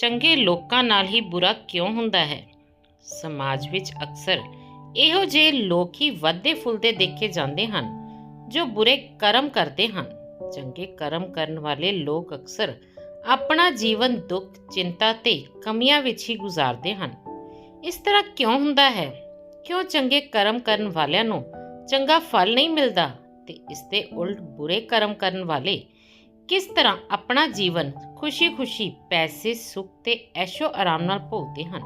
ਚੰਗੇ ਲੋਕਾਂ ਨਾਲ ਹੀ ਬੁਰਾ ਕਿਉਂ ਹੁੰਦਾ ਹੈ? ਸਮਾਜ ਵਿੱਚ ਅਕਸਰ ਇਹੋ ਜਿਹੇ ਲੋਕ ਹੀ ਵੱਧਦੇ ਫੁੱਲਦੇ ਦੇਖੇ ਜਾਂਦੇ ਹਨ, ਜੋ ਬੁਰੇ ਕਰਮ ਕਰਦੇ ਹਨ। ਚੰਗੇ ਕਰਮ ਕਰਨ ਵਾਲੇ ਲੋਕ ਅਕਸਰ ਆਪਣਾ ਜੀਵਨ ਦੁੱਖ, ਚਿੰਤਾ ਤੇ ਕਮੀਆਂ ਵਿੱਚ ਹੀ ਗੁਜ਼ਾਰਦੇ ਹਨ। ਇਸ ਤਰ੍ਹਾਂ ਕਿਉਂ ਹੁੰਦਾ ਹੈ? ਕਿਉਂ ਚੰਗੇ ਕਰਮ ਕਰਨ ਵਾਲਿਆਂ ਨੂੰ ਚੰਗਾ ਫਲ ਨਹੀਂ ਮਿਲਦਾ ਤੇ ਇਸ ਦੇ ਉਲਟ ਬੁਰੇ ਕਰਮ ਕਰਨ ਵਾਲੇ ਕਿਸ ਤਰ੍ਹਾਂ ਆਪਣਾ ਜੀਵਨ ਖੁਸ਼ੀ-ਖੁਸ਼ੀ, ਪੈਸੇ, ਸੁੱਖ ਤੇ ਐਸ਼ੋ ਆਰਾਮ ਨਾਲ ਭੋਗਦੇ ਹਨ?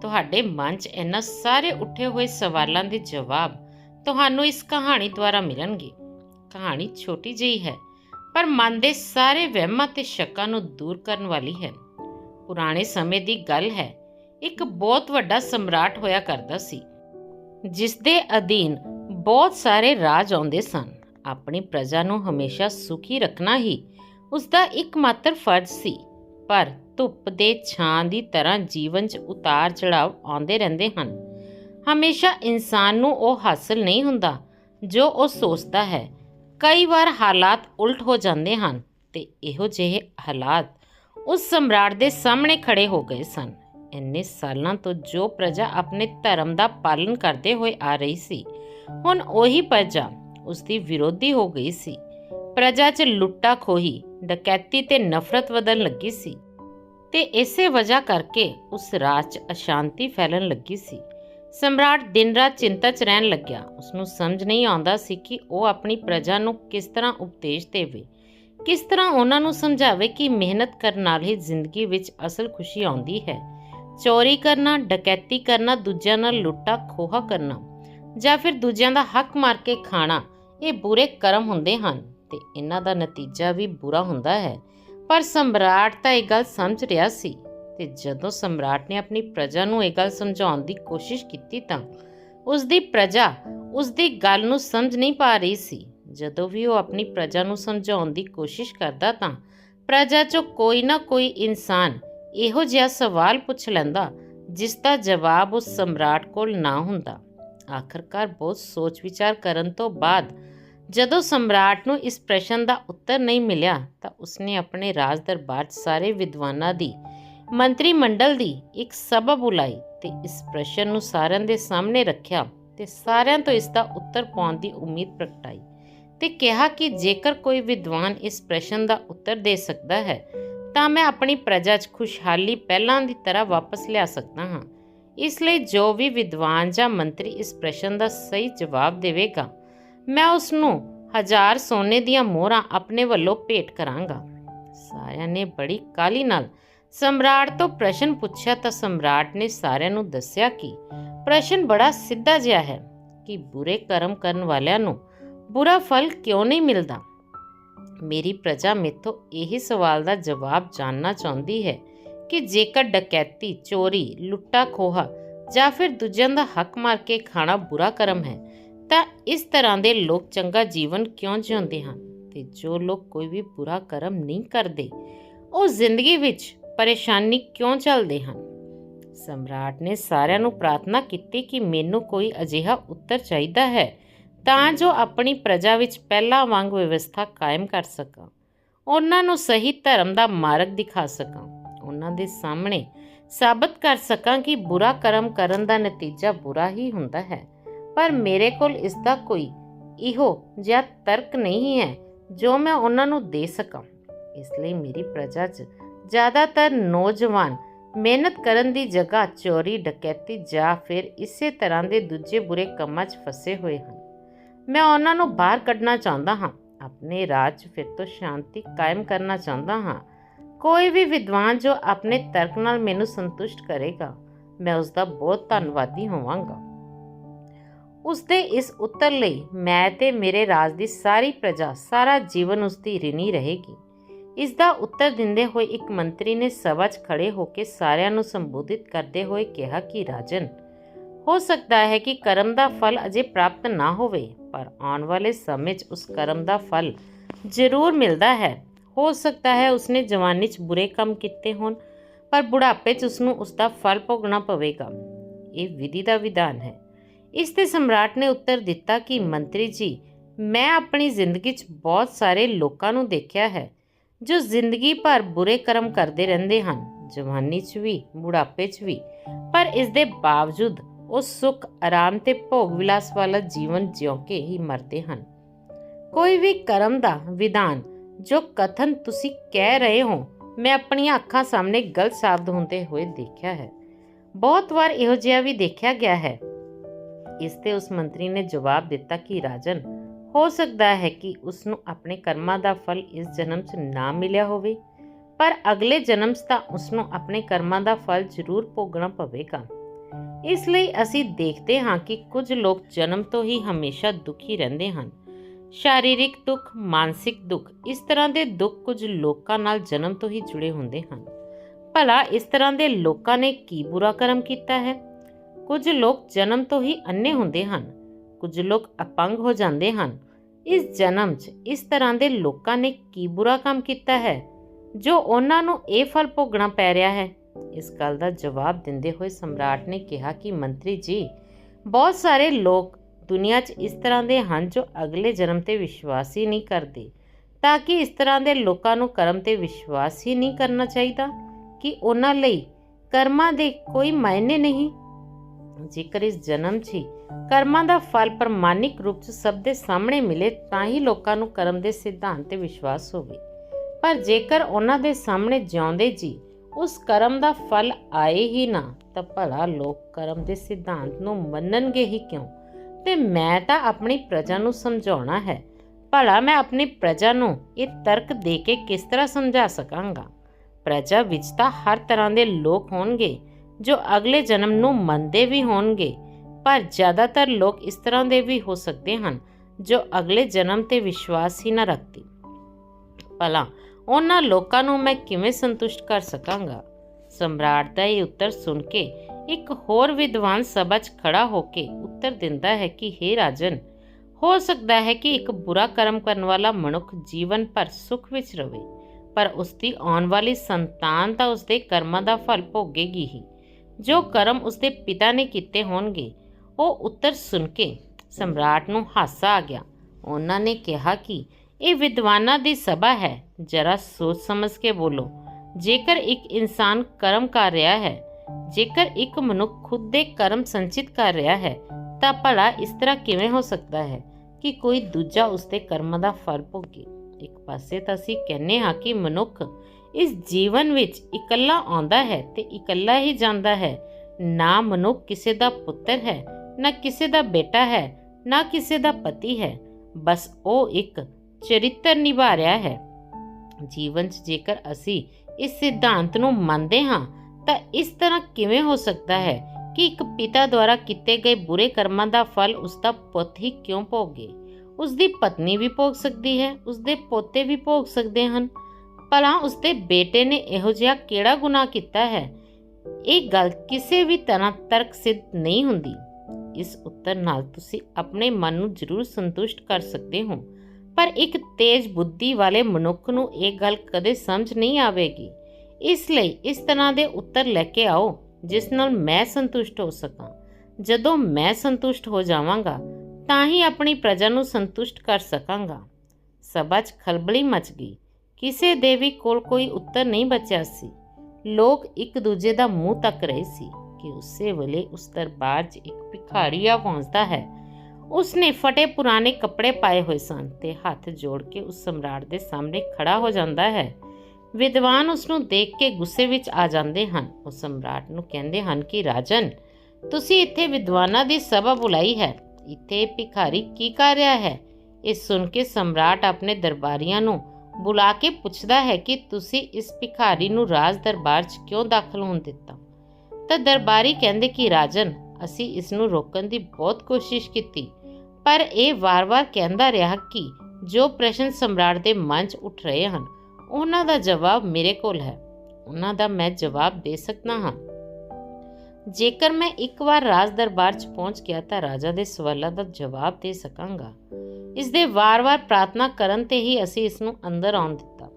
ਤੁਹਾਡੇ ਮਨ 'ਚ ਇਹਨਾਂ ਸਾਰੇ ਉੱਠੇ ਹੋਏ ਸਵਾਲਾਂ ਦੇ ਜਵਾਬ ਤੁਹਾਨੂੰ ਇਸ ਕਹਾਣੀ ਦੁਆਰਾ ਮਿਲਣਗੇ। ਕਹਾਣੀ ਛੋਟੀ ਜਿਹੀ ਹੈ, ਪਰ ਮਨ ਦੇ ਸਾਰੇ ਵਹਿਮਾਂ ਤੇ ਸ਼ੱਕਾਂ ਨੂੰ ਦੂਰ ਕਰਨ ਵਾਲੀ ਹੈ। ਪੁਰਾਣੇ ਸਮੇਂ ਦੀ ਗੱਲ ਹੈ, ਇੱਕ ਬਹੁਤ ਵੱਡਾ ਸਮਰਾਟ ਹੋਇਆ ਕਰਦਾ ਸੀ ਜਿਸ ਦੇ ਅਧੀਨ ਬਹੁਤ ਸਾਰੇ ਰਾਜ ਆਉਂਦੇ ਸਨ। ਆਪਣੀ ਪ੍ਰਜਾ ਨੂੰ ਹਮੇਸ਼ਾ ਸੁਖੀ ਰੱਖਣਾ ਹੀ ਉਸ ਦਾ ਇੱਕਮਾਤਰ ਫਰਜ਼ ਸੀ। ਪਰ ਧੁੱਪ ਦੇ ਛਾਂ ਦੀ ਤਰ੍ਹਾਂ ਜੀਵਨ 'ਚ ਉਤਾਰ ਚੜਾਵ ਆਉਂਦੇ ਰਹਿੰਦੇ ਹਨ। ਹਮੇਸ਼ਾ ਇਨਸਾਨ ਨੂੰ ਉਹ ਹਾਸਲ ਨਹੀਂ ਹੁੰਦਾ ਜੋ ਉਹ ਸੋਚਦਾ ਹੈ। ਕਈ ਵਾਰ ਹਾਲਾਤ ਉਲਟ ਹੋ ਜਾਂਦੇ ਹਨ ਤੇ ਇਹੋ ਜਿਹੇ ਹਾਲਾਤ ਉਸ ਸਮਰਾਟ ਦੇ ਸਾਹਮਣੇ ਖੜੇ ਹੋ ਗਏ ਸਨ। ਇੰਨੇ ਸਾਲਾਂ ਤੋਂ ਜੋ ਪ੍ਰਜਾ ਆਪਣੇ ਧਰਮ ਦਾ ਪਾਲਣ ਕਰਦੇ ਹੋਏ ਆ ਰਹੀ ਸੀ ਹੁਣ ਉਹੀ ਪ੍ਰਜਾ ਉਸ ਦੀ ਵਿਰੋਧੀ ਹੋ ਗਈ ਸੀ। ਪ੍ਰਜਾ 'ਚ ਲੁੱਟਾ ਖੋਹੀ, ਡਕੈਤੀ ਤੇ ਨਫ਼ਰਤ ਵਧਣ ਲੱਗੀ ਸੀ। ਤੇ ਇਸੇ ਵਜ੍ਹਾ ਕਰਕੇ ਉਸ ਰਾਜ 'ਚ ਅਸ਼ਾਂਤੀ ਫੈਲਣ ਲੱਗੀ ਸੀ। ਸਮਰਾਟ ਦਿਨ ਰਾਤ ਚਿੰਤਾ 'ਚ ਰਹਿਣ ਲੱਗਿਆ। ਉਸ ਨੂੰ ਸਮਝ ਨਹੀਂ ਆਉਂਦਾ ਸੀ ਕਿ ਉਹ ਆਪਣੀ ਪ੍ਰਜਾ ਨੂੰ ਕਿਸ ਤਰ੍ਹਾਂ ਉਪਦੇਸ਼ ਦੇਵੇ। ਕਿਸ ਤਰ੍ਹਾਂ ਉਹਨਾਂ ਨੂੰ ਸਮਝਾਵੇ ਕਿ ਮਿਹਨਤ ਕਰਨ ਨਾਲ ਹੀ ਜ਼ਿੰਦਗੀ ਵਿੱਚ ਅਸਲ ਖੁਸ਼ੀ ਆਉਂਦੀ ਹੈ। ਚੋਰੀ ਕਰਨਾ, ਡਕੈਤੀ ਕਰਨਾ, ਦੂਜਿਆਂ ਨਾਲ ਲੁੱਟਾ ਖੋਹਾ ਕਰਨਾ ਜਾਂ ਫਿਰ ਦੂਜਿਆਂ ਦਾ ਹੱਕ ਮਾਰ ਕੇ ਖਾਣਾ ਇਹ ਬੁਰੇ ਕਰਮ ਹੁੰਦੇ ਹਨ ਤੇ ਇਹਨਾਂ ਦਾ ਨਤੀਜਾ ਵੀ ਬੁਰਾ ਹੁੰਦਾ ਹੈ। ਪਰ ਸਮਰਾਟ ਤਾਂ ਇਹ ਗੱਲ ਸਮਝ ਰਿਹਾ ਸੀ ਤੇ ਜਦੋਂ ਸਮਰਾਟ ਨੇ ਆਪਣੀ ਪ੍ਰਜਾ ਨੂੰ ਇਹ ਗੱਲ ਸਮਝਾਉਣ ਦੀ ਕੋਸ਼ਿਸ਼ ਕੀਤੀ ਤਾਂ ਉਸ ਦੀ ਪ੍ਰਜਾ ਉਸ ਦੀ ਗੱਲ ਨੂੰ ਸਮਝ ਨਹੀਂ ਪਾ ਰਹੀ ਸੀ। ਜਦੋਂ ਵੀ ਉਹ ਆਪਣੀ ਪ੍ਰਜਾ ਨੂੰ ਸਮਝਾਉਣ ਦੀ ਕੋਸ਼ਿਸ਼ ਕਰਦਾ ਤਾਂ ਪ੍ਰਜਾ 'ਚੋਂ ਕੋਈ ਨਾ ਕੋਈ ਇਨਸਾਨ ਇਹੋ ਜਿਹਾ ਸਵਾਲ ਪੁੱਛ ਲੈਂਦਾ ਜਿਸ ਦਾ ਜਵਾਬ ਉਸ ਸਮਰਾਟ ਕੋਲ ਨਾ ਹੁੰਦਾ। ਆਖਰਕਾਰ ਬਹੁਤ ਸੋਚ ਵਿਚਾਰ ਕਰਨ ਤੋਂ ਬਾਅਦ ਜਦੋਂ ਸਮਰਾਟ ਨੂੰ ਇਸ ਪ੍ਰਸ਼ਨ ਦਾ ਉੱਤਰ ਨਹੀਂ ਮਿਲਿਆ, ਤਾਂ ਉਸਨੇ ਆਪਣੇ ਰਾਜ ਦਰਬਾਰ 'ਚ ਸਾਰੇ ਵਿਦਵਾਨਾਂ ਦੀ ਮੰਤਰੀ ਮੰਡਲ ਦੀ ਇੱਕ ਸਭਾ ਬੁਲਾਈ ਤੇ ਇਸ ਪ੍ਰਸ਼ਨ ਨੂੰ ਸਾਰਿਆਂ ਦੇ ਸਾਹਮਣੇ ਰੱਖਿਆ ਤੇ ਸਾਰਿਆਂ ਤੋਂ ਇਸ ਦਾ ਉੱਤਰ ਪਾਉਣ ਦੀ ਉਮੀਦ ਪ੍ਰਗਟਾਈ ਤੇ ਕਿਹਾ ਕਿ ਜੇਕਰ ਕੋਈ ਵਿਦਵਾਨ ਇਸ ਪ੍ਰਸ਼ਨ ਦਾ ਉੱਤਰ ਦੇ ਸਕਦਾ ਹੈ, ਤਾਂ ਮੈਂ ਆਪਣੀ ਪ੍ਰਜਾ 'ਚ ਖੁਸ਼ਹਾਲੀ ਪਹਿਲਾਂ ਦੀ ਤਰ੍ਹਾਂ ਵਾਪਸ ਲਿਆ ਸਕਦਾ ਹਾਂ। ਇਸ ਲਈ ਜੋ ਵੀ ਵਿਦਵਾਨ ਜਾਂ ਮੰਤਰੀ ਇਸ ਪ੍ਰਸ਼ਨ ਦਾ ਸਹੀ ਜਵਾਬ ਦੇਵੇਗਾ, ਮੈਂ ਉਸ ਨੂੰ ਹਜ਼ਾਰ ਸੋਨੇ ਦੀਆਂ ਮੋਹਰਾਂ ਆਪਣੇ ਵੱਲੋਂ ਭੇਟ ਕਰਾਂਗਾ। ਸਾਰਿਆਂ ਨੇ ਬੜੀ ਕਾਲੀ ਨਾਲ ਸਮਰਾਟ ਤੋਂ ਪ੍ਰਸ਼ਨ ਪੁੱਛਿਆ ਤਾਂ ਸਮਰਾਟ ਨੇ ਸਾਰਿਆਂ ਨੂੰ ਦੱਸਿਆ ਕਿ ਪ੍ਰਸ਼ਨ ਬੜਾ ਸਿੱਧਾ ਜਿਹਾ ਹੈ ਕਿ ਬੁਰੇ ਕਰਮ ਕਰਨ ਵਾਲਿਆਂ ਨੂੰ ਬੁਰਾ ਫਲ ਕਿਉਂ ਨਹੀਂ ਮਿਲਦਾ? ਮੇਰੀ ਪ੍ਰਜਾ ਮੇਥੋਂ ਇਹ ਸਵਾਲ ਦਾ ਜਵਾਬ ਜਾਣਨਾ ਚਾਹੁੰਦੀ ਹੈ ਕਿ ਜੇਕਰ ਡਕੈਤੀ, ਚੋਰੀ, ਲੁੱਟਾ ਖੋਹਾ ਜਾਂ ਫਿਰ ਦੂਜਿਆਂ ਦਾ ਹੱਕ ਮਾਰ ਕੇ ਖਾਣਾ ਬੁਰਾ ਕਰਮ ਹੈ, ਤਾਂ ਇਸ ਤਰ੍ਹਾਂ ਦੇ ਲੋਕ ਚੰਗਾ ਜੀਵਨ ਕਿਉਂ ਜਿਉਂਦੇ ਹਨ? ਤੇ ਜੋ ਲੋਕ ਕੋਈ ਵੀ ਬੁਰਾ ਕਰਮ ਨਹੀਂ ਕਰਦੇ, ਉਹ ਜ਼ਿੰਦਗੀ ਵਿੱਚ ਪਰੇਸ਼ਾਨੀ ਕਿਉਂ ਚੱਲਦੇ ਹਨ? ਸਮਰਾਟ ਨੇ ਸਾਰਿਆਂ ਨੂੰ ਪ੍ਰਾਰਥਨਾ ਕੀਤੀ ਕਿ ਮੈਨੂੰ ਕੋਈ ਅਜਿਹਾ ਉੱਤਰ ਚਾਹੀਦਾ ਹੈ, ਤਾਂ ਜੋ ਆਪਣੀ ਪ੍ਰਜਾ ਵਿੱਚ ਪਹਿਲਾਂ ਵਾਂਗ ਵਿਵਸਥਾ ਕਾਇਮ ਕਰ ਸਕਾਂ। ਉਹਨਾਂ ਨੂੰ ਸਹੀ ਧਰਮ ਦਾ ਮਾਰਗ ਦਿਖਾ ਸਕਾਂ। ਉਹਨਾਂ ਦੇ ਸਾਹਮਣੇ ਸਾਬਤ ਕਰ ਸਕਾਂ ਕਿ ਬੁਰਾ ਕਰਮ ਕਰਨ ਦਾ ਨਤੀਜਾ ਬੁਰਾ ਹੀ ਹੁੰਦਾ ਹੈ। ਪਰ ਮੇਰੇ ਕੋਲ ਇਸ ਦਾ ਕੋਈ ਇਹੋ ਜਿਹਾ ਤਰਕ ਨਹੀਂ ਹੈ ਜੋ ਮੈਂ ਉਹਨਾਂ ਨੂੰ ਦੇ ਸਕਾਂ। ਇਸ ਲਈ ਮੇਰੀ ਪ੍ਰਜਾ 'ਚ ਜ਼ਿਆਦਾਤਰ ਨੌਜਵਾਨ ਮਿਹਨਤ ਕਰਨ ਦੀ ਜਗ੍ਹਾ ਚੋਰੀ, ਡਕੈਤੀ ਜਾਂ ਫਿਰ ਇਸੇ ਤਰ੍ਹਾਂ ਦੇ ਦੂਜੇ ਬੁਰੇ ਕੰਮਾਂ 'ਚ ਫਸੇ ਹੋਏ ਹਨ। ਮੈਂ ਉਹਨਾਂ ਨੂੰ ਬਾਹਰ ਕੱਢਣਾ ਚਾਹੁੰਦਾ ਹਾਂ, ਆਪਣੇ ਰਾਜ 'ਚ ਫਿਰ ਤੋਂ ਸ਼ਾਂਤੀ ਕਾਇਮ ਕਰਨਾ ਚਾਹੁੰਦਾ ਹਾਂ। ਕੋਈ ਵੀ ਵਿਦਵਾਨ ਜੋ ਆਪਣੇ ਤਰਕ ਨਾਲ ਮੈਨੂੰ ਸੰਤੁਸ਼ਟ ਕਰੇਗਾ, ਮੈਂ ਉਸ ਦਾ ਬਹੁਤ ਧੰਨਵਾਦੀ ਹੋਵਾਂਗਾ। ਉਸ ਦੇ ਇਸ ਉੱਤਰ ਲਈ ਮੈਂ ਤੇ ਮੇਰੇ ਰਾਜ ਦੀ ਸਾਰੀ ਪ੍ਰਜਾ, ਸਾਰਾ ਜੀਵਨ ਉਸ ਦੀ ਰਿਣੀ ਰਹੇਗੀ। ਇਸ ਦਾ ਉੱਤਰ ਦਿੰਦੇ ਹੋਏ ਇੱਕ ਮੰਤਰੀ ਨੇ ਸਭਾ 'ਚ ਖੜੇ ਹੋ ਕੇ ਸਾਰਿਆਂ ਨੂੰ ਸੰਬੋਧਿਤ ਕਰਦੇ ਹੋਏ ਕਿਹਾ ਕਿ, ਰਾਜਨ, ਹੋ ਸਕਦਾ ਹੈ ਕਿ ਕਰਮ ਦਾ ਫਲ ਅਜੇ ਪ੍ਰਾਪਤ ਨਾ ਹੋਵੇ, ਪਰ ਆਉਣ ਵਾਲੇ ਸਮੇਂ 'ਚ ਉਸ ਕਰਮ ਦਾ ਫਲ ਜ਼ਰੂਰ ਮਿਲਦਾ ਹੈ। ਹੋ ਸਕਦਾ ਹੈ ਉਸਨੇ ਜਵਾਨੀ 'ਚ ਬੁਰੇ ਕੰਮ ਕੀਤੇ ਹੋਣ, ਪਰ ਬੁਢਾਪੇ 'ਚ ਉਸਨੂੰ ਉਸ ਦਾ ਫਲ ਭੋਗਣਾ ਪਵੇਗਾ। ਇਹ ਵਿਧੀ ਦਾ ਵਿਧਾਨ ਹੈ। ਇਸ ਤੇ ਸਮਰਾਟ ਨੇ ਉੱਤਰ ਦਿੱਤਾ ਕਿ, ਮੰਤਰੀ ਜੀ, ਮੈਂ ਆਪਣੀ ਜ਼ਿੰਦਗੀ 'ਚ ਬਹੁਤ ਸਾਰੇ ਲੋਕਾਂ ਨੂੰ ਦੇਖਿਆ ਹੈ, ਜੋ ਜ਼ਿੰਦਗੀ ਭਰ ਬੁਰੇ ਕਰਮ ਕਰਦੇ ਰਹਿੰਦੇ ਹਨ, ਜਵਾਨੀ 'ਚ ਵੀ, ਬੁਢਾਪੇ 'ਚ ਵੀ। ਪਰ ਇਸ ਦੇ ਬਾਵਜੂਦ ਉਹ ਸੁੱਖ, ਆਰਾਮ ਤੇ ਭੋਗ ਵਿਲਾਸ ਵਾਲਾ ਜੀਵਨ ਜਿਉ ਕੇ ਹੀ ਮਰਦੇ ਹਨ। ਕੋਈ ਵੀ ਕਰਮ ਦਾ ਵਿਧਾਨ ਜੋ ਕਥਨ ਤੁਸੀਂ ਕਹਿ ਰਹੇ ਹੋ, ਮੈਂ ਆਪਣੀਆਂ ਅੱਖਾਂ ਸਾਹਮਣੇ ਗਲਤ ਸਾਬਤ ਹੁੰਦੇ ਹੋਏ ਦੇਖਿਆ ਹੈ। ਬਹੁਤ ਵਾਰ ਇਹੋ ਜਿਹਾ ਵੀ ਦੇਖਿਆ ਗਿਆ ਹੈ। ਇਸ ਤੇ ਉਸ ਮੰਤਰੀ ਨੇ ਜਵਾਬ ਦਿੱਤਾ ਕਿ, ਰਾਜਨ, ਹੋ ਸਕਦਾ ਹੈ ਕਿ ਉਸ ਨੂੰ ਆਪਣੇ ਕਰਮਾਂ ਦਾ ਫਲ ਇਸ ਜਨਮ 'ਚ ਨਾ ਮਿਲਿਆ ਹੋਵੇ, ਪਰ ਅਗਲੇ ਜਨਮ 'ਚ ਤਾਂ ਉਸ ਨੂੰ ਆਪਣੇ ਕਰਮਾਂ ਦਾ ਫਲ ਜ਼ਰੂਰ ਭੋਗਣਾ ਪਵੇਗਾ। ਇਸ ਲਈ ਅਸੀਂ ਦੇਖਦੇ ਹਾਂ ਕਿ ਕੁਝ ਲੋਕ ਜਨਮ ਤੋਂ ਹੀ ਹਮੇਸ਼ਾ ਦੁਖੀ ਰਹਿੰਦੇ ਹਨ। ਸ਼ਾਰੀਰਿਕ ਦੁੱਖ, ਮਾਨਸਿਕ ਦੁੱਖ, ਇਸ ਤਰ੍ਹਾਂ ਦੇ ਦੁੱਖ ਕੁਝ ਲੋਕਾਂ ਨਾਲ ਜਨਮ ਤੋਂ ਹੀ ਜੁੜੇ ਹੁੰਦੇ ਹਨ। ਭਲਾ ਇਸ ਤਰ੍ਹਾਂ ਦੇ ਲੋਕਾਂ ਨੇ ਕੀ ਬੁਰਾ ਕਰਮ ਕੀਤਾ ਹੈ? ਕੁਝ ਲੋਕ ਜਨਮ ਤੋਂ ਹੀ ਅੰਨੇ ਹੁੰਦੇ ਹਨ, ਕੁਝ ਲੋਕ ਅਪੰਗ ਹੋ ਜਾਂਦੇ ਹਨ। ਇਸ ਜਨਮ 'ਚ ਇਸ ਤਰ੍ਹਾਂ ਦੇ ਲੋਕਾਂ ਨੇ ਕੀ ਬੁਰਾ ਕੰਮ ਕੀਤਾ ਹੈ? ਜੋ ਉਹਨਾਂ ਨੂੰ ਇਹ ਫਲ ਭੋਗਣਾ ਪੈ ਰਿਹਾ ਹੈ? ਇਸ ਗੱਲ ਦਾ ਜਵਾਬ ਦਿੰਦੇ ਹੋਏ ਸਮਰਾਟ ਨੇ ਕਿਹਾ ਕਿ ਮੰਤਰੀ ਜੀ, ਬਹੁਤ ਸਾਰੇ ਲੋਕ ਦੁਨੀਆ 'ਚ ਇਸ ਤਰ੍ਹਾਂ ਦੇ ਹਨ ਜੋ ਅਗਲੇ ਜਨਮ ਤੇ ਵਿਸ਼ਵਾਸ ਹੀ ਨਹੀਂ ਕਰਦੇ। ਤਾਂ ਕਿ ਇਸ ਤਰ੍ਹਾਂ ਦੇ ਲੋਕਾਂ ਨੂੰ ਕਰਮ ਤੇ ਵਿਸ਼ਵਾਸ ਹੀ ਨਹੀਂ ਕਰਨਾ ਚਾਹੀਦਾ ਕਿ ਉਹਨਾਂ ਲਈ ਕਰਮਾਂ ਦੇ ਕੋਈ ਮਾਇਨੇ ਨਹੀਂ। ਜੇਕਰ ਇਸ ਜਨਮ 'ਚ ਹੀ ਕਰਮਾਂ ਦਾ ਫਲ ਪ੍ਰਮਾਣਿਕ ਰੂਪ 'ਚ ਸਭ ਦੇ ਸਾਹਮਣੇ ਮਿਲੇ ਤਾਂ ਹੀ ਲੋਕਾਂ ਨੂੰ ਕਰਮ ਦੇ ਸਿਧਾਂਤ ਤੇ ਵਿਸ਼ਵਾਸ ਹੋਵੇ। ਪਰ ਜੇਕਰ ਉਹਨਾਂ ਦੇ ਸਾਹਮਣੇ ਜਿਉਂਦੇ ਜੀ ਉਸ ਕਰਮ ਦਾ ਫਲ ਆਏ ਹੀ ਨਾ ਤਾਂ ਭਲਾ ਲੋਕ ਕਰਮ ਦੇ ਸਿਧਾਂਤ ਨੂੰ ਮੰਨਣਗੇ ਹੀ ਕਿਉਂ? ਤੇ ਮੈਂ ਤਾਂ ਆਪਣੀ ਪ੍ਰਜਾ ਨੂੰ ਸਮਝਾਉਣਾ ਹੈ। ਭਲਾ ਮੈਂ ਆਪਣੀ ਪ੍ਰਜਾ ਨੂੰ ਇਹ ਤਰਕ ਦੇ ਕੇ ਕਿਸ ਤਰ੍ਹਾਂ ਸਮਝਾ ਸਕਾਂਗਾ? ਪ੍ਰਜਾ ਵਿੱਚ ਤਾਂ ਹਰ ਤਰ੍ਹਾਂ ਦੇ ਲੋਕ ਹੋਣਗੇ, ਜੋ ਅਗਲੇ ਜਨਮ ਨੂੰ ਮੰਨਦੇ ਵੀ ਹੋਣਗੇ, ਪਰ ਜ਼ਿਆਦਾਤਰ ਲੋਕ ਇਸ ਤਰ੍ਹਾਂ ਦੇ ਵੀ ਹੋ ਸਕਦੇ ਹਨ, ਜੋ ਅਗਲੇ ਜਨਮ ਤੇ ਵਿਸ਼ਵਾਸ ਹੀ ਨਾ ਰੱਖਦੇ। ਭਲਾ ਉਹਨਾਂ ਲੋਕਾਂ ਨੂੰ ਮੈਂ ਕਿਵੇਂ ਸੰਤੁਸ਼ਟ ਕਰ ਸਕਾਂਗਾ? ਸਮਰਾਟ ਦਾ ਇਹ ਉੱਤਰ ਸੁਣ ਕੇ ਇੱਕ ਹੋਰ ਵਿਦਵਾਨ ਸਭਾ 'ਚ ਖੜਾ ਹੋ ਕੇ ਉੱਤਰ ਦਿੰਦਾ ਹੈ ਕਿ हे ਰਾਜਨ, ਹੋ ਸਕਦਾ ਹੈ ਕਿ ਇੱਕ ਬੁਰਾ ਕਰਮ ਕਰਨ ਵਾਲਾ ਮਨੁੱਖ ਜੀਵਨ ਭਰ ਸੁਖ ਵਿੱਚ ਰਹੇ ਪਰ ਉਸ ਦੀ ਆਉਣ ਵਾਲੀ ਸੰਤਾਨ ਤਾਂ ਉਸ ਦੇ ਕਰਮਾਂ ਦਾ ਫਲ ਭੋਗੇਗੀ ਹੀ। ਜੋ ਕਰਮ ਉਸ ਦੇ ਪਿਤਾ ਨੇ ਕੀਤੇ ਹੋਣਗੇ, ਉਹ ਉੱਤਰ ਸੁਣ ਕੇ ਸਮਰਾਟ ਨੂੰ ਹਾਸਾ ਆ ਗਿਆ। ਉਹਨਾਂ ਨੇ ਕਿਹਾ ਕਿ, ਇਹ ਵਿਦਵਾਨਾਂ ਦੀ ਸਭਾ ਹੈ, ਜਰਾ ਸੋਚ ਸਮਝ ਕੇ ਬੋਲੋ। ਜੇਕਰ ਇੱਕ ਇਨਸਾਨ ਕਰਮ ਕਰ ਰਿਹਾ ਹੈ ਜੇਕਰ ਇੱਕ ਮਨੁੱਖ ਖੁਦ ਦੇ ਕਰਮ ਸੰਚਿਤ ਕਰ ਰਿਹਾ ਹੈ, ਤਾਂ ਭਲਾ ਇਸ ਤਰ੍ਹਾਂ ਕਿਵੇਂ ਹੋ ਸਕਦਾ ਹੈ ਕਿ ਕੋਈ ਦੂਜਾ ਉਸ ਦੇ ਕਰਮਾਂ ਦਾ ਫਲ ਭੋਗੇ? ਇੱਕ ਪਾਸੇ ਤਾਂ ਅਸੀਂ ਕਹਿੰਨੇ ਹਾਂ ਕਿ ਮਨੁੱਖ ਇਸ ਜੀਵਨ ਵਿੱਚ ਇਕੱਲਾ ਆਉਂਦਾ ਹੈ ਤੇ ਇਕੱਲਾ ਹੀ ਜਾਂਦਾ ਹੈ। ਨਾ ਮਨੁੱਖ ਕਿਸੇ ਦਾ ਪੁੱਤਰ ਹੈ, ਨਾ ਕਿਸੇ ਦਾ ਬੇਟਾ ਹੈ, ਨਾ ਕਿਸੇ ਦਾ ਪਤੀ ਹੈ। ਬਸ ਉਹ ਇੱਕ ਚਰਿੱਤਰ ਨਿਭਾ ਰਿਹਾ ਹੈ। ਜੀਵਨ 'ਚ ਜੇਕਰ ਅਸੀਂ ਇਸ ਸਿਧਾਂਤ ਨੂੰ ਮੰਨਦੇ ਹਾਂ ਤਾਂ ਇਸ ਤਰ੍ਹਾਂ ਕਿਵੇਂ ਹੋ ਸਕਦਾ ਹੈ ਕਿ ਇੱਕ ਪਿਤਾ ਦੁਆਰਾ ਕੀਤੇ ਗਏ ਬੁਰੇ ਕਰਮਾਂ ਦਾ ਫਲ ਉਸ ਦਾ ਪੁੱਤ ਹੀ ਕਿਉਂ ਭੋਗੇ? ਉਸ ਦੀ ਪਤਨੀ ਵੀ ਭੋਗ ਸਕਦੀ ਹੈ, ਉਸ ਦੇ ਪੋਤੇ ਵੀ ਭੋਗ ਸਕਦੇ ਹਨ। ਭਲਾ ਉਸ ਦੇ ਬੇਟੇ ਨੇ ਇਹੋ ਜਿਹਾ ਕਿਹੜਾ ਗੁਨਾਹ ਕੀਤਾ ਹੈ? ਇਹ ਗੱਲ ਕਿਸੇ ਵੀ ਤਰ੍ਹਾਂ ਤਰਕ ਸਿੱਧ ਨਹੀਂ ਹੁੰਦੀ। ਇਸ ਉੱਤਰ ਨਾਲ ਤੁਸੀਂ ਆਪਣੇ ਮਨ ਨੂੰ ਜ਼ਰੂਰ ਸੰਤੁਸ਼ਟ ਕਰ ਸਕਦੇ ਹੋ। ਪਰ ਇੱਕ ਤੇਜ਼ ਬੁੱਧੀ ਵਾਲੇ ਮਨੁੱਖ ਨੂੰ ਇਹ ਗੱਲ ਕਦੇ ਸਮਝ ਨਹੀਂ ਆਵੇਗੀ। ਇਸ ਲਈ ਇਸ ਤਰ੍ਹਾਂ ਦੇ ਉੱਤਰ ਲੈ ਕੇ ਆਓ, ਜਿਸ ਨਾਲ ਮੈਂ ਸੰਤੁਸ਼ਟ ਹੋ ਸਕਾਂ। ਜਦੋਂ ਮੈਂ ਸੰਤੁਸ਼ਟ ਹੋ ਜਾਵਾਂਗਾ, ਤਾਂ ਹੀ ਆਪਣੀ ਪ੍ਰਜਾ ਨੂੰ ਸੰਤੁਸ਼ਟ ਕਰ ਸਕਾਂਗਾ। ਸਭਾ 'ਚ ਖਲਬਲੀ ਮਚ ਗਈ। ਕਿਸੇ ਦੇ ਵੀ ਕੋਲ ਕੋਈ ਉੱਤਰ ਨਹੀਂ ਬਚਿਆ ਸੀ। ਲੋਕ ਇੱਕ ਦੂਜੇ ਦਾ ਮੂੰਹ ਤੱਕ ਰਹੇ ਸੀ ਕਿ ਉਸੇ ਵੇਲੇ ਉਸ ਦਰਬਾਰ 'ਚ ਇੱਕ ਭਿਖਾਰੀ ਆ ਪਹੁੰਚਦਾ ਹੈ। ਉਸਨੇ ਫਟੇ ਪੁਰਾਣੇ ਕੱਪੜੇ ਪਾਏ ਹੋਏ ਸਨ ਤੇ ਹੱਥ ਜੋੜ ਕੇ ਉਸ ਸਮਰਾਟ ਦੇ ਸਾਹਮਣੇ ਖੜਾ ਹੋ ਜਾਂਦਾ ਹੈ। ਵਿਦਵਾਨ ਉਸ ਨੂੰ ਦੇਖ ਕੇ ਗੁੱਸੇ ਵਿੱਚ ਆ ਜਾਂਦੇ ਹਨ। ਉਹ ਸਮਰਾਟ ਨੂੰ ਕਹਿੰਦੇ ਹਨ ਕਿ, ਰਾਜਨ, ਤੁਸੀਂ ਇੱਥੇ ਵਿਦਵਾਨਾਂ ਦੀ ਸਭਾ ਬੁਲਾਈ ਹੈ। ਇੱਥੇ ਭਿਖਾਰੀ ਕੀ ਕਰ ਰਿਹਾ ਹੈ? ਇਹ ਸੁਣ ਕੇ ਸਮਰਾਟ ਆਪਣੇ ਦਰਬਾਰੀਆਂ ਨੂੰ ਬੁਲਾ ਕੇ ਪੁੱਛਦਾ ਹੈ ਕਿ, ਤੁਸੀਂ ਇਸ ਭਿਖਾਰੀ ਨੂੰ ਰਾਜ ਦਰਬਾਰ 'ਚ ਕਿਉਂ ਦਾਖਲ ਹੋਣ ਦਿੱਤਾ? ਤਾਂ ਦਰਬਾਰੀ ਕਹਿੰਦੇ ਕਿ, ਰਾਜਨ, ਅਸੀਂ ਇਸ ਨੂੰ ਰੋਕਣ ਦੀ ਬਹੁਤ ਕੋਸ਼ਿਸ਼ ਕੀਤੀ। ਪਰ ਇਹ ਵਾਰ-ਵਾਰ ਕਹਿੰਦਾ ਰਿਹਾ ਕਿ ਜੋ ਪ੍ਰਸ਼ਨ ਸਮਰਾਟ ਦੇ ਮਨ 'ਚ ਉੱਠ ਰਹੇ ਹਨ ਉਹਨਾਂ ਦਾ ਜਵਾਬ ਮੇਰੇ ਕੋਲ ਹੈ। ਉਹਨਾਂ ਦਾ ਮੈਂ ਜਵਾਬ ਦੇ ਸਕਦਾ ਹਾਂ। ਜੇਕਰ ਮੈਂ ਇੱਕ ਵਾਰ ਰਾਜ ਦਰਬਾਰ 'ਚ ਪਹੁੰਚ ਗਿਆ ਤਾਂ ਰਾਜਾ ਦੇ ਸਵਾਲਾਂ ਦਾ ਜਵਾਬ ਦੇ ਸਕਾਂਗਾ। ਇਸ ਦੇ ਵਾਰ-ਵਾਰ ਪ੍ਰਾਰਥਨਾ ਕਰਨ ਤੇ ਹੀ ਅਸੀਂ ਇਸ ਨੂੰ ਅੰਦਰ ਆਉਣ ਦਿੱਤਾ।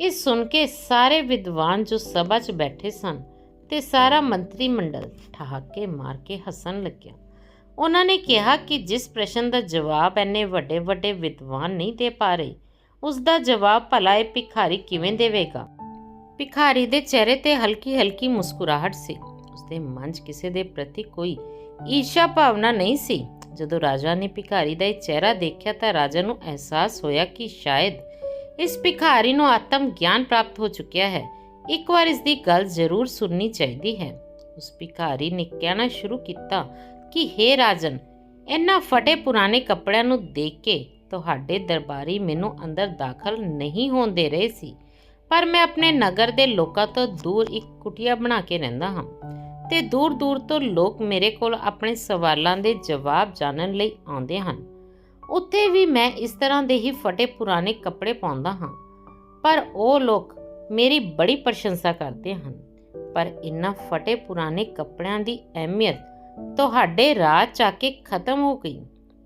ਇਹ ਸੁਣ ਕੇ ਸਾਰੇ ਵਿਦਵਾਨ ਜੋ ਸਭਾ 'ਚ ਬੈਠੇ ਸਨ ਤੇ ਸਾਰਾ ਮੰਤਰੀ ਮੰਡਲ ਠਹਾਕੇ ਮਾਰ ਕੇ ਹੱਸਣ ਲੱਗਿਆ। ਉਹਨਾਂ ਨੇ ਕਿਹਾ ਕਿ ਜਿਸ ਪ੍ਰਸ਼ਨ ਦਾ ਜਵਾਬ ਐਨੇ ਵੱਡੇ ਵੱਡੇ ਵਿਦਵਾਨ ਨਹੀਂ ਦੇ ਪਾ ਰਹੇ ਉਸ ਦਾ ਜਵਾਬ ਭਲਾ ਇਹ ਭਿਖਾਰੀ ਕਿਵੇਂ ਦੇਵੇਗਾ? ਭਿਖਾਰੀ ਦੇ ਚਿਹਰੇ ਤੇ ਹਲਕੀ ਹਲਕੀ ਮੁਸਕਰਾਹਟ ਸੀ। ਉਸਦੇ ਮਨ 'ਚ ਕਿਸੇ ਦੇ ਪ੍ਰਤੀ ਕੋਈ ਈਰਸ਼ਾ ਭਾਵਨਾ ਨਹੀਂ ਸੀ। ਜਦੋਂ ਰਾਜਾ ਨੇ ਭਿਖਾਰੀ ਦਾ ਇਹ ਚਿਹਰਾ ਦੇਖਿਆ ਤਾਂ ਰਾਜਾ ਨੂੰ ਅਹਿਸਾਸ ਹੋਇਆ ਕਿ ਸ਼ਾਇਦ ਇਸ ਭਿਖਾਰੀ ਨੂੰ ਆਤਮ ਗਿਆਨ ਪ੍ਰਾਪਤ ਹੋ ਚੁੱਕਿਆ ਹੈ। ਇੱਕ ਵਾਰ ਇਸ ਦੀ ਗੱਲ ਜ਼ਰੂਰ ਸੁਣਨੀ ਚਾਹੀਦੀ ਹੈ। ਉਸ ਭਿਖਾਰੀ ਨੇ ਕਹਿਣਾ ਸ਼ੁਰੂ ਕੀਤਾ ਕਿ हे ਰਾਜਨ ਇਹਨਾਂ ਫਟੇ ਪੁਰਾਣੇ ਕੱਪੜਿਆਂ ਨੂੰ ਦੇਖ ਕੇ ਤੁਹਾਡੇ ਦਰਬਾਰੀ ਮੈਨੂੰ ਅੰਦਰ ਦਾਖਲ ਨਹੀਂ ਹੋਣ ਦੇ ਰਹੇ ਸੀ। ਪਰ ਮੈਂ ਆਪਣੇ ਨਗਰ ਦੇ ਲੋਕਾਂ ਤੋਂ ਦੂਰ ਇੱਕ ਕੁਟੀਆ ਬਣਾ ਕੇ ਰਹਿੰਦਾ ਹਾਂ ਤੇ ਦੂਰ ਦੂਰ ਤੋਂ ਲੋਕ ਮੇਰੇ ਕੋਲ ਆਪਣੇ ਸਵਾਲਾਂ ਦੇ ਜਵਾਬ ਜਾਣਨ ਲਈ ਆਉਂਦੇ ਹਨ। ਉੱਥੇ ਵੀ ਮੈਂ ਇਸ ਤਰ੍ਹਾਂ ਦੇ ਹੀ ਫਟੇ ਪੁਰਾਣੇ ਕੱਪੜੇ ਪਾਉਂਦਾ ਹਾਂ। ਪਰ ਉਹ ਲੋਕ ਮੇਰੀ ਬੜੀ ਪ੍ਰਸ਼ੰਸਾ ਕਰਦੇ ਹਨ। ਪਰ ਇਨ੍ਹਾਂ ਫਟੇ ਪੁਰਾਣੇ ਕੱਪੜਿਆਂ ਦੀ ਅਹਿਮੀਅਤ ਤੁਹਾਡੇ ਰਾਹ ਚ ਆ ਕੇ ਖਤਮ ਹੋ ਗਈ।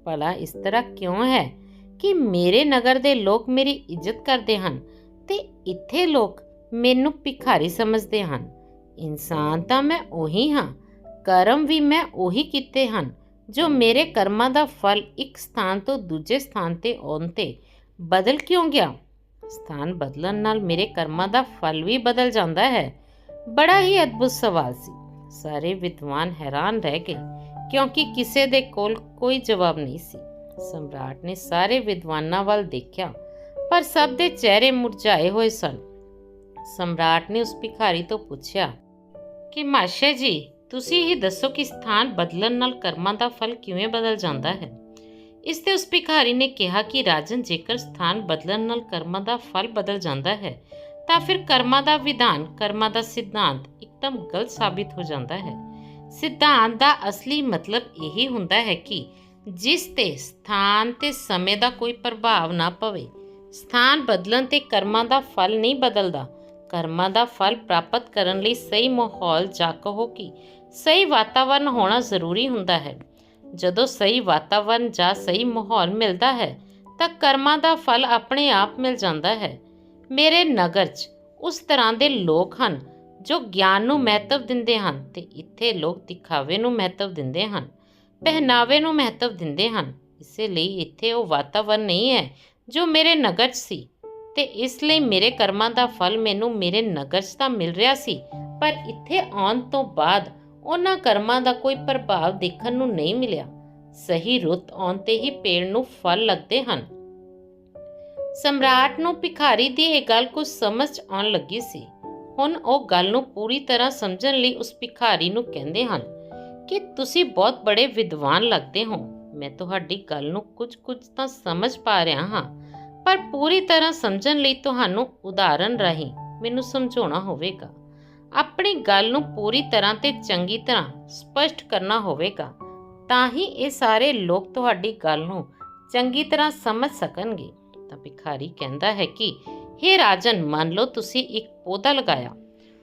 ਭਲਾ ਇਸ ਤਰ੍ਹਾਂ ਕਿਉਂ ਹੈ? ਕਿ ਮੇਰੇ ਨਗਰ ਦੇ ਲੋਕ ਮੇਰੀ ਇੱਜ਼ਤ ਕਰਦੇ ਹਨ ਤੇ ਇੱਥੇ ਲੋਕ ਮੈਨੂੰ ਭਿਖਾਰੀ ਸਮਝਦੇ ਹਨ। ਇਨਸਾਨ ਤਾਂ ਮੈਂ ਉਹੀ ਹਾਂ, ਕਰਮ ਵੀ ਮੈਂ ਉਹੀ ਕੀਤੇ ਹਨ, ਜੋ ਮੇਰੇ ਕਰਮਾਂ ਦਾ ਫਲ ਇੱਕ ਸਥਾਨ ਤੋਂ ਦੂਜੇ ਸਥਾਨ ਤੇ ਆਉਣ ਤੇ ਬਦਲ ਕਿਉਂ ਗਿਆ? ਸਥਾਨ ਬਦਲਣ ਨਾਲ ਮੇਰੇ ਕਰਮਾਂ ਦਾ ਫਲ ਵੀ ਬਦਲ ਜਾਂਦਾ ਹੈ। ਬੜਾ ਹੀ ਅਦਭੁਤ ਸਵਾਲ ਸੀ। ਸਾਰੇ ਵਿਦਵਾਨ ਹੈਰਾਨ ਰਹਿ ਗਏ, ਕਿਉਂਕਿ ਕਿਸੇ ਦੇ ਕੋਲ ਕੋਈ ਜਵਾਬ ਨਹੀਂ ਸੀ। ਸਮਰਾਟ ਨੇ ਸਾਰੇ ਵਿਦਵਾਨਾਂ ਵੱਲ ਦੇਖਿਆ, ਪਰ ਸਭ ਦੇ ਚਿਹਰੇ ਮੁਰਝਾਏ ਹੋਏ ਸਨ। ਸਮਰਾਟ ਨੇ ਉਸ ਭਿਖਾਰੀ ਤੋਂ ਪੁੱਛਿਆ, ਕਿ ਮਾਸ਼ਾ ਜੀ, ਤੁਸੀਂ ਹੀ ਦੱਸੋ ਕਿ ਸਥਾਨ ਬਦਲਣ ਨਾਲ ਕਰਮਾਂ ਦਾ ਫਲ ਕਿਵੇਂ ਬਦਲ ਜਾਂਦਾ ਹੈ? ਇਸ ਤੇ ਉਸ ਭਿਖਾਰੀ ਨੇ ਕਿਹਾ ਕਿ ਰਾਜਨ, ਜੇਕਰ ਸਥਾਨ ਬਦਲਣ ਨਾਲ ਕਰਮਾਂ ਦਾ ਫਲ ਬਦਲ ਜਾਂਦਾ ਹੈ, ਤਾਂ ਫਿਰ ਕਰਮਾਂ ਦਾ ਵਿਧਾਨ, ਕਰਮਾਂ ਦਾ ਸਿਧਾਂਤ ਇੱਕਦਮ ਗਲਤ ਸਾਬਿਤ ਹੋ ਜਾਂਦਾ ਹੈ। ਸਿਧਾਂਤ ਦਾ ਅਸਲੀ ਮਤਲਬ ਇਹੀ ਹੁੰਦਾ ਹੈ ਕਿ ਜਿਸ ਤੇ ਸਥਾਨ ਤੇ ਸਮੇਂ ਦਾ ਕੋਈ ਪ੍ਰਭਾਵ ਨਾ ਪਵੇ। ਸਥਾਨ ਬਦਲਣ ਤੇ ਕਰਮਾਂ ਦਾ ਫਲ ਨਹੀਂ ਬਦਲਦਾ। ਕਰਮਾਂ ਦਾ ਫਲ ਪ੍ਰਾਪਤ ਕਰਨ ਲਈ ਸਹੀ ਮਾਹੌਲ ਜਾਂ ਕਹੋ ਕਿ ਸਹੀ ਵਾਤਾਵਰਣ ਹੋਣਾ ਜ਼ਰੂਰੀ ਹੁੰਦਾ ਹੈ। ਜਦੋਂ ਸਹੀ ਵਾਤਾਵਰਣ ਜਾਂ ਸਹੀ ਮਾਹੌਲ ਮਿਲਦਾ ਹੈ, ਤਾਂ ਕਰਮਾਂ ਦਾ ਫਲ ਆਪਣੇ ਆਪ ਮਿਲ ਜਾਂਦਾ ਹੈ। ਮੇਰੇ ਨਗਰ 'ਚ ਉਸ ਤਰ੍ਹਾਂ ਦੇ ਲੋਕ ਹਨ ਜੋ ਗਿਆਨ ਨੂੰ ਮਹੱਤਵ ਦਿੰਦੇ ਹਨ ਤੇ ਇੱਥੇ ਲੋਕ ਦਿਖਾਵੇ ਨੂੰ ਮਹੱਤਵ ਦਿੰਦੇ ਹਨ। ਪਹਿਨਾਵੇ ਨੂੰ ਮਹੱਤਵ ਦਿੰਦੇ ਹਨ। ਇਸੇ ਲਈ ਇੱਥੇ ਉਹ ਵਾਤਾਵਰਣ ਨਹੀਂ ਹੈ ਜੋ ਮੇਰੇ ਨਗਰ 'ਚ ਸੀ ਤੇ ਇਸ ਲਈ ਮੇਰੇ ਕਰਮਾਂ ਦਾ ਫਲ ਮੈਨੂੰ ਮੇਰੇ ਨਗਰ 'ਚ ਤਾਂ ਮਿਲ ਰਿਹਾ ਸੀ, ਪਰ ਇੱਥੇ ਆਉਣ ਤੋਂ ਬਾਅਦ ਉਹਨਾਂ ਕਰਮਾਂ ਦਾ ਕੋਈ ਪ੍ਰਭਾਵ ਦੇਖਣ ਨੂੰ ਨਹੀਂ ਮਿਲਿਆ। ਸਹੀ ਰੁੱਤ ਆਉਣ ਤੇ ਹੀ ਪੇੜ ਨੂੰ ਫਲ ਲੱਗਦੇ ਹਨ। ਸਮਰਾਟ ਨੂੰ ਭਿਖਾਰੀ ਦੀ ਇਹ ਗੱਲ ਕੁਝ ਸਮਝ ਆਉਣ ਲੱਗੀ ਸੀ। ਹੁਣ ਉਹ ਗੱਲ ਨੂੰ ਪੂਰੀ ਤਰ੍ਹਾਂ ਸਮਝਣ ਲਈ ਉਸ ਭਿਖਾਰੀ ਨੂੰ ਕਹਿੰਦੇ ਹਨ। ਕਿ ਤੁਸੀਂ ਬਹੁਤ ਬੜੇ ਵਿਦਵਾਨ ਲੱਗਦੇ ਹੋ। ਮੈਂ ਤੁਹਾਡੀ ਗੱਲ ਨੂੰ ਕੁਝ-ਕੁਝ ਤਾਂ ਸਮਝ ਪਾ ਰਿਹਾ ਹਾਂ, ਪਰ ਪੂਰੀ ਤਰ੍ਹਾਂ ਸਮਝਣ ਲਈ ਤੁਹਾਨੂੰ ਉਦਾਹਰਣ ਰਾਹੀਂ ਮੈਨੂੰ ਸਮਝਾਉਣਾ ਹੋਵੇਗਾ। ਆਪਣੀ ਗੱਲ ਨੂੰ ਪੂਰੀ ਤਰ੍ਹਾਂ ਤੇ ਚੰਗੀ ਤਰ੍ਹਾਂ ਸਪਸ਼ਟ ਕਰਨਾ ਹੋਵੇਗਾ, ਤਾਂ ਹੀ ਇਹ ਸਾਰੇ ਲੋਕ ਤੁਹਾਡੀ ਗੱਲ ਨੂੰ ਚੰਗੀ ਤਰ੍ਹਾਂ ਸਮਝ ਸਕਣਗੇ। ਤਾਂ ਭਿਖਾਰੀ ਕਹਿੰਦਾ ਹੈ ਕਿ हे ਰਾਜਨ, ਮੰਨ ਲਓ ਤੁਸੀਂ ਇੱਕ ਪੌਦਾ ਲਗਾਇਆ।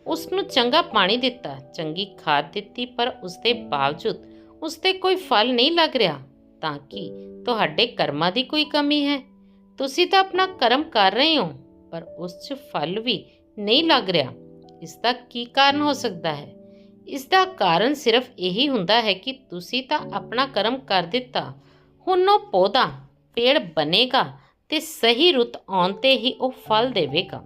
ਉਸ ਨੂੰ ਚੰਗਾ ਪਾਣੀ ਦਿੱਤਾ, ਚੰਗੀ ਖਾਦ ਦਿੱਤੀ, ਪਰ ਉਸ ਦੇ ਬਾਵਜੂਦ ਉਸ ਤੇ ਕੋਈ ਫਲ ਨਹੀਂ ਲੱਗ ਰਿਹਾ। ਤਾਂ ਕਿ ਤੁਹਾਡੇ ਕਰਮਾਂ ਦੀ ਕੋਈ ਕਮੀ ਹੈ? ਤੁਸੀਂ ਤਾਂ ਆਪਣਾ ਕਰਮ ਕਰ ਰਹੇ ਹੋ, ਪਰ ਉਸ 'ਚ ਫਲ ਵੀ ਨਹੀਂ ਲੱਗ ਰਿਹਾ। ਇਸ ਦਾ ਕੀ ਕਾਰਨ ਹੋ ਸਕਦਾ ਹੈ? ਇਸ ਦਾ ਕਾਰਨ ਸਿਰਫ ਇਹੀ ਹੁੰਦਾ ਹੈ ਕਿ ਤੁਸੀਂ ਤਾਂ ਆਪਣਾ ਕਰਮ ਕਰ ਦਿੱਤਾ। ਹੁਣ ਉਹ ਪੌਦਾ, ਪੇੜ ਬਣੇਗਾ ਤੇ ਸਹੀ ਰੁੱਤ ਆਉਣ ਤੇ ਹੀ ਉਹ ਫਲ ਦੇਵੇਗਾ।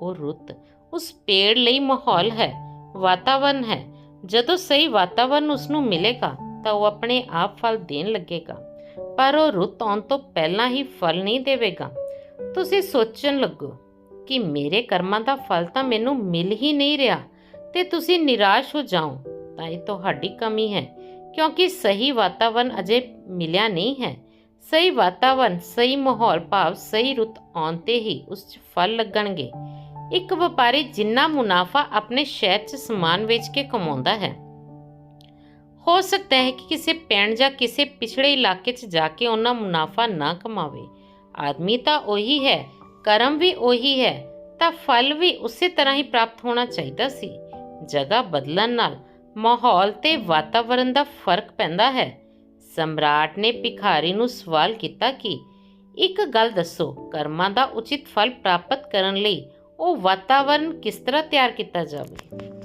ਉਹ ਰੁੱਤ ਉਸ ਪੇੜ ਲਈ ਮਾਹੌਲ ਹੈ, ਵਾਤਾਵਰਨ ਹੈ। ਜਦੋਂ ਸਹੀ ਵਾਤਾਵਰਨ ਉਸ ਨੂੰ ਮਿਲੇਗਾ, ਤਾਂ ਉਹ ਆਪਣੇ ਆਪ ਫਲ ਦੇਣ ਲੱਗੇਗਾ। ਪਰ ਉਹ ਰੁੱਤ ਆਉਣ ਤੋਂ ਪਹਿਲਾਂ ਹੀ ਫਲ ਨਹੀਂ ਦੇਵੇਗਾ। ਤੁਸੀਂ ਸੋਚਣ ਲੱਗੋ ਕਿ ਮੇਰੇ ਕਰਮਾਂ ਦਾ ਫਲ ਤਾਂ ਮੈਨੂੰ ਮਿਲ ਹੀ ਨਹੀਂ ਰਿਹਾ ਤੇ ਤੁਸੀਂ ਨਿਰਾਸ਼ ਹੋ ਜਾਓ, ਤਾਂ ਇਹ ਤੁਹਾਡੀ ਕਮੀ ਹੈ। ਕਿਉਂਕਿ ਸਹੀ ਵਾਤਾਵਰਨ ਅਜੇ ਮਿਲਿਆ ਨਹੀਂ ਹੈ। ਸਹੀ ਵਾਤਾਵਰਨ, ਸਹੀ ਮਾਹੌਲ, ਭਾਵ ਸਹੀ ਰੁੱਤ ਆਉਣ ਤੇ ਹੀ ਉਸ 'ਚ ਫਲ ਲੱਗਣਗੇ। ਇੱਕ ਵਪਾਰੀ ਜਿੰਨਾ ਮੁਨਾਫਾ ਆਪਣੇ ਸ਼ਹਿਰ 'ਚ ਸਮਾਨ ਵੇਚ ਕੇ ਕਮਾਉਂਦਾ ਹੈ। ਹੋ ਸਕਦਾ ਹੈ ਕਿ ਕਿਸੇ ਪਿੰਡ ਜਾਂ ਕਿਸੇ ਪਿਛੜੇ ਇਲਾਕੇ 'ਚ ਜਾ ਕੇ ਉਹਨਾਂ ਮੁਨਾਫਾ ਨਾ ਕਮਾਵੇ। ਆਦਮੀ ਤਾਂ ਉਹੀ ਹੈ, ਕਰਮ ਵੀ ਉਹੀ ਹੈ, ਤਾਂ ਫਲ ਵੀ ਉਸੇ ਤਰ੍ਹਾਂ ਹੀ ਪ੍ਰਾਪਤ ਹੋਣਾ ਚਾਹੀਦਾ ਸੀ। ਜਗ੍ਹਾ ਬਦਲਣ ਨਾਲ ਮਾਹੌਲ ਤੇ ਵਾਤਾਵਰਣ ਦਾ ਫ਼ਰਕ ਪੈਂਦਾ ਹੈ। ਸਮਰਾਟ ਨੇ ਭਿਖਾਰੀ ਨੂੰ ਸਵਾਲ ਕੀਤਾ ਕਿ, ਇੱਕ ਗੱਲ ਦੱਸੋ, ਕਰਮਾਂ ਦਾ ਉਚਿਤ ਫਲ ਪ੍ਰਾਪਤ ਕਰਨ ਲਈ ਉਹ ਵਾਤਾਵਰਣ ਕਿਸ ਤਰ੍ਹਾਂ ਤਿਆਰ ਕੀਤਾ ਜਾਵੇ?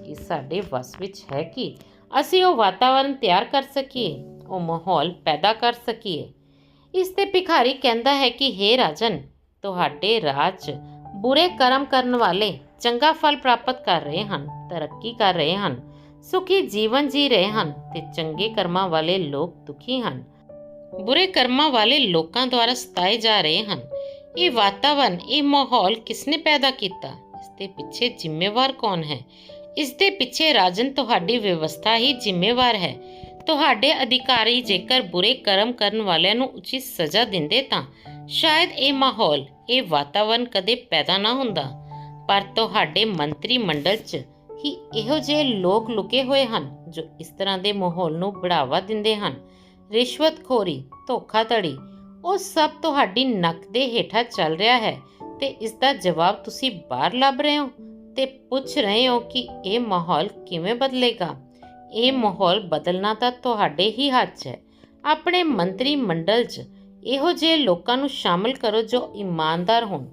ਇਹ ਸਾਡੇ ਵਸ ਵਿੱਚ ਹੈ ਕਿ? ਅਸੀਂ ਉਹ ਵਾਤਾਵਰਣ ਤਿਆਰ ਕਰ ਸਕੀਏ, ਉਹ ਮਾਹੌਲ ਪੈਦਾ ਕਰ ਸਕੀਏ। ਇਸ ਤੇ ਭਿਖਾਰੀ ਕਹਿੰਦਾ ਹੈ ਕਿ हे ਰਾਜਨ, ਤੁਹਾਡੇ ਰਾਜ ਬੁਰੇ ਕਰਮ ਕਰਨ ਵਾਲੇ ਚੰਗਾ ਫਲ ਪ੍ਰਾਪਤ ਕਰ ਰਹੇ ਹਨ, ਤਰੱਕੀ ਕਰ ਰਹੇ ਹਨ, ਸੁਖੀ ਜੀਵਨ ਜੀ ਰਹੇ ਹਨ ਤੇ ਚੰਗੇ ਕਰਮਾਂ ਵਾਲੇ ਲੋਕ ਦੁਖੀ ਹਨ। ਬੁਰੇ ਕਰਮਾਂ ਵਾਲੇ ਲੋਕਾਂ ਦੁਆਰਾ ਸਤਾਏ ਜਾ ਰਹੇ ਹਨ। ਇਹ ਵਾਤਾਵਰਣ ਇਹ ਮਾਹੌਲ ਕਿਸਨੇ ਪੈਦਾ ਕੀਤਾ? ਇਸ ਦੇ ਪਿੱਛੇ ਜ਼ਿੰਮੇਵਾਰ ਕੌਣ ਹੈ? ਇਸ ਦੇ ਪਿੱਛੇ ਰਾਜਨ ਤੁਹਾਡੀ ਵਿਵਸਥਾ ਹੀ ਜ਼ਿੰਮੇਵਾਰ ਹੈ। ਤੁਹਾਡੇ ਅਧਿਕਾਰੀ ਜੇਕਰ ਬੁਰੇ ਕਰਮ ਕਰਨ ਵਾਲਿਆਂ ਨੂੰ ਉਚਿਤ ਸਜ਼ਾ ਦਿੰਦੇ ਤਾਂ ਸ਼ਾਇਦ ਇਹ ਮਾਹੌਲ, ਇਹ ਵਾਤਾਵਰਣ ਕਦੇ ਪੈਦਾ ਨਾ ਹੁੰਦਾ। ਪਰ ਤੁਹਾਡੇ ਮੰਤਰੀ ਮੰਡਲ 'ਚ ਹੀ ਇਹੋ ਜਿਹੇ ਲੋਕ ਲੁਕੇ ਹੋਏ ਹਨ ਜੋ ਇਸ ਤਰ੍ਹਾਂ ਦੇ ਮਾਹੌਲ ਨੂੰ ਬੜਾਵਾ ਦਿੰਦੇ ਹਨ। ਰਿਸ਼ਵਤਖੋਰੀ, ਧੋਖਾਧੜੀ ਉਹ ਸਭ ਤੁਹਾਡੀ ਨੱਕ ਦੇ ਹੇਠਾਂ ਚੱਲ ਰਿਹਾ ਹੈ ਤੇ ਇਸ ਦਾ ਜਵਾਬ ਤੁਸੀਂ ਬਾਹਰ ਲੱਭ ਰਹੇ ਹੋ ਤੇ ਪੁੱਛ ਰਹੇ ਹੋ ਕਿ ਇਹ ਮਾਹੌਲ ਕਿਵੇਂ ਬਦਲੇਗਾ? ਇਹ ਮਾਹੌਲ ਬਦਲਣਾ ਤਾਂ ਤੁਹਾਡੇ ਹੀ ਹੱਥ 'ਚ ਹੈ। ਆਪਣੇ ਮੰਤਰੀ ਮੰਡਲ 'ਚ ਇਹੋ ਜਿਹੇ ਲੋਕਾਂ ਨੂੰ ਸ਼ਾਮਲ ਕਰੋ ਜੋ ਇਮਾਨਦਾਰ ਹੋਣ,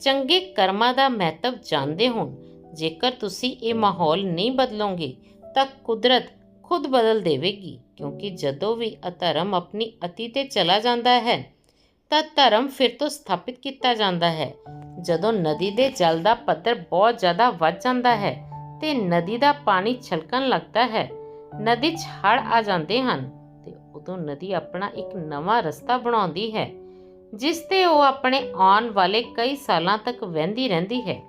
ਚੰਗੇ ਕਰਮਾਂ ਦਾ ਮਹੱਤਵ ਜਾਣਦੇ ਹੋਣ। ਜੇਕਰ ਤੁਸੀਂ ਇਹ ਮਾਹੌਲ ਨਹੀਂ ਬਦਲੋਗੇ ਤਾਂ ਕੁਦਰਤ ਖੁਦ ਬਦਲ ਦੇਵੇਗੀ ਕਿਉਂਕਿ ਜਦੋਂ ਵੀ ਅਧਰਮ ਆਪਣੀ ਅਤੀ ਤੇ ਚਲਾ ਜਾਂਦਾ ਹੈ ਤਾਂ ਧਰਮ ਫਿਰ ਤੋਂ ਸਥਾਪਿਤ ਕੀਤਾ ਜਾਂਦਾ ਹੈ। ਜਦੋਂ ਨਦੀ ਦੇ ਜਲ ਦਾ ਪੱਧਰ ਬਹੁਤ ਜ਼ਿਆਦਾ ਵੱਧ ਜਾਂਦਾ ਹੈ, ਤੇ ਨਦੀ ਦਾ ਪਾਣੀ ਛਲਕਣ ਲੱਗਦਾ ਹੈ, ਨਦੀ 'ਚ ਹੜ੍ਹ ਆ ਜਾਂਦੇ ਹਨ, ਤੇ ਉਦੋਂ ਨਦੀ ਆਪਣਾ ਇੱਕ ਨਵਾਂ ਰਸਤਾ ਬਣਾਉਂਦੀ ਹੈ, ਜਿਸ ਤੇ ਉਹ ਆਪਣੇ ਆਉਣ ਵਾਲੇ ਕਈ ਸਾਲਾਂ ਤੱਕ ਵਹਿੰਦੀ ਰਹਿੰਦੀ ਹੈ।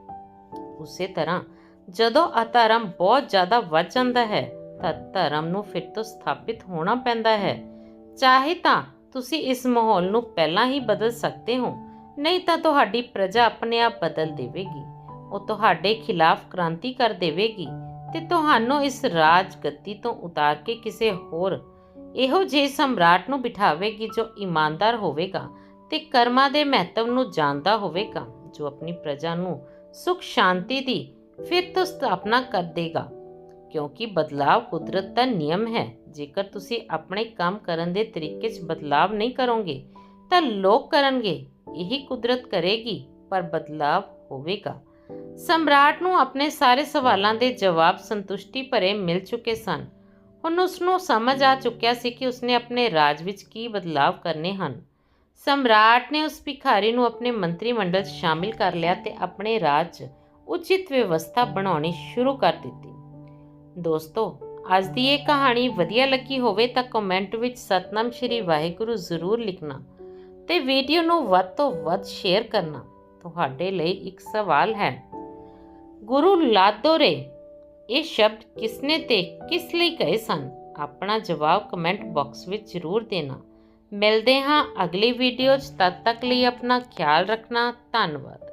ਉਸੇ ਤਰ੍ਹਾਂ ਜਦੋਂ ਅਧਰਮ ਬਹੁਤ ਜ਼ਿਆਦਾ ਵੱਧ ਜਾਂਦਾ ਹੈ, ਤਾਂ ਧਰਮ ਨੂੰ ਫਿਰ ਤੋਂ ਸਥਾਪਿਤ ਹੋਣਾ ਪੈਂਦਾ ਹੈ। ਚਾਹੇ ਤਾਂ ਤੁਸੀਂ ਇਸ ਮਾਹੌਲ ਨੂੰ ਪਹਿਲਾਂ ਹੀ ਬਦਲ ਸਕਦੇ ਹੋ, ਨਹੀਂ ਤਾਂ ਤੁਹਾਡੀ ਪ੍ਰਜਾ ਆਪਣੇ ਆਪ ਬਦਲ ਦੇਵੇਗੀ। ਉਹ ਤੁਹਾਡੇ ਖਿਲਾਫ ਕ੍ਰਾਂਤੀ ਕਰ ਦੇਵੇਗੀ ਤੇ ਤੁਹਾਨੂੰ ਇਸ ਰਾਜ ਗੱਦੀ ਤੋਂ ਉਤਾਰ ਕੇ ਕਿਸੇ ਹੋਰ ਇਹੋ ਜਿਹੇ ਸਮਰਾਟ ਨੂੰ ਬਿਠਾਵੇਗੀ ਜੋ ਇਮਾਨਦਾਰ ਹੋਵੇਗਾ ਤੇ ਕਰਮਾਂ ਦੇ ਮਹੱਤਵ ਨੂੰ ਜਾਣਦਾ ਹੋਵੇਗਾ, ਜੋ ਆਪਣੀ ਪ੍ਰਜਾ ਨੂੰ ਸੁਖ ਸ਼ਾਂਤੀ ਦੀ ਫਿਰ ਤੋਂ ਸਥਾਪਨਾ ਕਰ ਦੇਗਾ। ਕਿਉਂਕਿ ਬਦਲਾਵ ਕੁਦਰਤ ਦਾ ਨਿਯਮ ਹੈ। ਜੇਕਰ ਤੁਸੀਂ ਆਪਣੇ ਕੰਮ ਕਰਨ ਦੇ ਤਰੀਕੇ 'ਚ ਬਦਲਾਵ ਨਹੀਂ ਕਰੋਗੇ, ਤਾਂ ਲੋਕ ਕਰਨਗੇ, ਇਹੀ ਕੁਦਰਤ ਕਰੇਗੀ, ਪਰ ਬਦਲਾਵ ਹੋਵੇਗਾ। ਸਮਰਾਟ ਨੂੰ ਆਪਣੇ ਸਾਰੇ ਸਵਾਲਾਂ ਦੇ ਜਵਾਬ ਸੰਤੁਸ਼ਟੀ ਭਰੇ ਮਿਲ ਚੁੱਕੇ ਸਨ। ਹੁਣ ਉਸ ਨੂੰ ਸਮਝ ਆ ਚੁੱਕਿਆ ਸੀ ਕਿ ਉਸਨੇ ਆਪਣੇ ਰਾਜ ਵਿੱਚ ਕੀ ਬਦਲਾਵ ਕਰਨੇ ਹਨ। ਸਮਰਾਟ ਨੇ ਉਸ ਭਿਖਾਰੀ ਨੂੰ ਆਪਣੇ ਮੰਤਰੀ ਮੰਡਲ 'ਚ ਸ਼ਾਮਿਲ ਕਰ ਲਿਆ ਤੇ ਆਪਣੇ ਰਾਜ 'ਚ ਉਚਿਤ ਵਿਵਸਥਾ ਬਣਾਉਣੀ ਸ਼ੁਰੂ ਕਰ ਦਿੱਤੀ। ਦੋਸਤੋ, ਅੱਜ ਦੀ ਇਹ ਕਹਾਣੀ ਵਧੀਆ ਲੱਗੀ ਹੋਵੇ ਤਾਂ ਕਮੈਂਟ ਵਿੱਚ ਸਤਨਾਮ ਸ਼੍ਰੀ ਵਾਹਿਗੁਰੂ ਜ਼ਰੂਰ ਲਿਖਣਾ ਤੇ ਵੀਡੀਓ ਨੂੰ ਵੱਧ ਤੋਂ ਵੱਧ ਸ਼ੇਅਰ ਕਰਨਾ ਤੁਹਾਡੇ ਲਈ ਇੱਕ ਸਵਾਲ ਹੈ। ਗੁਰੂ ਲਾਦੋਰੇ ਇਹ ਸ਼ਬਦ ਕਿਸਨੇ ਤੇ ਕਿਸ ਲਈ ਕਹੇ ਸਨ? ਆਪਣਾ ਜਵਾਬ ਕਮੈਂਟ ਬਾਕਸ ਵਿੱਚ ਜ਼ਰੂਰ ਦੇਣਾ। ਮਿਲਦੇ ਹਾਂ ਅਗਲੀ ਵੀਡੀਓ 'ਚ, ਤਦ ਤੱਕ ਲਈ ਆਪਣਾ ਖਿਆਲ ਰੱਖਣਾ। ਧੰਨਵਾਦ।